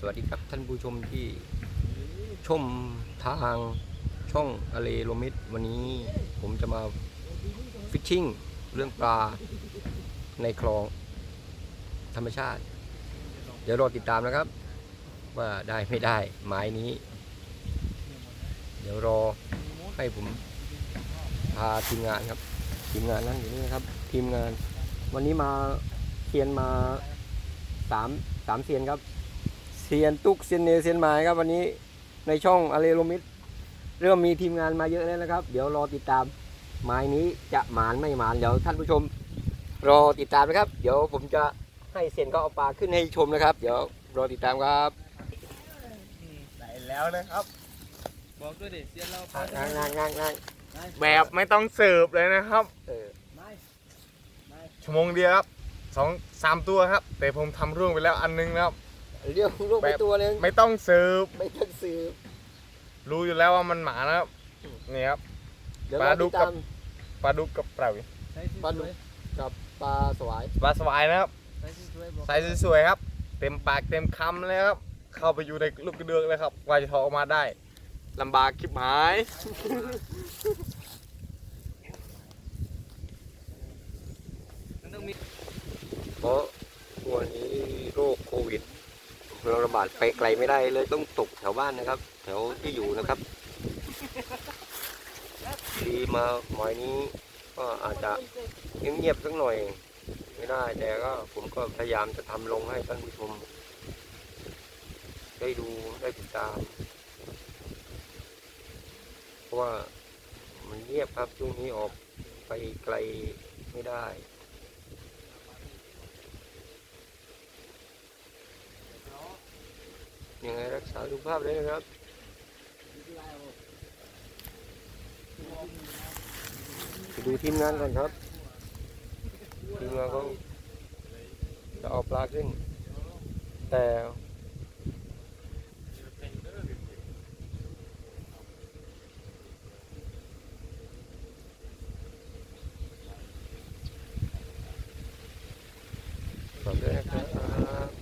สวัสดีครับท่านผู้ชมที่ชมทางช่องอะเลโลมิดวันนี้ผมจะมาฟิชชิ่งเรื่องปลาในคลองธรรมชาติ เดี๋ยวรอติดตามนะครับ ว่าได้ไม่ได้หมายนี้ เดี๋ยวรอให้ผมพาทีมงานครับ ทีมงานนั่งอยู่นี่นะครับ ทีมงาน วันนี้มาเซียนมาสามสามเซียนครับ เซียนตุกเซียนเนเซียนหมายครับวันนี้ในช่องอเลโลมิดเริ่มมีทีมงานมาเยอะแล้วนะครับ เดี๋ยวรอติดตามหมายนี้จะหมานไม่หมานเดี๋ยวท่านผู้ชมรอติดตามนะครับ เดี๋ยวผมจะให้เซียนเขาเอาปลาขึ้นให้ชมนะครับ เดี๋ยวรอติดตามครับได้แล้วนะครับ บอกด้วยดิเสียนเรางานงานงานงานแบบไม่ต้องเสิร์ฟเลยนะครับเออไม่ไม่ชั่วโมงเดียวครับสองสามตัวครับ แต่ผมทำร่วงไปแล้วอันนึงนะครับ เรียกลูกไปตัวหนึงไม่ต้องเสิร์ฟไม่ต้องซื้อรู้อยู่แล้วว่ามันหมานะครับนี่ครับเดี๋ยวปรลาอดุติกดกัตาบมปลาดุกกับเปล่าใช้ปลาดุกกับปลาสวายปลาสวายนะครับใช้สวยๆบอกใส่สวยๆครับ เต็มปากเต็มคำเลยครับ เข้าไปอยู่ในลูกกระเดือกเลยครับกว่าจะถอดออกมาได้ลำบากคลิปหายมันต้องมีเพราะวันนี้โรคโควิด เราระบาดไปไกลไม่ได้เลยต้องตกแถวบ้านนะครับ แถวที่อยู่นะครับดีมาหมายนี้ก็อาจจะเงียบๆสักหน่อย ไม่ได้แต่ก็ผมก็พยายามจะทำลงให้ท่านผู้ชม ได้ดูได้ติดตาม เพราะว่ามันเงียบครับช่วงนี้ออกไปไกลไม่ได้ ยังไงรักษาสุขภาพเลยนะครับไปดูทีมงานก่อนครับทีมงานเขาจะเอาปลาขึ้น แต่ขอบคุณนะครับ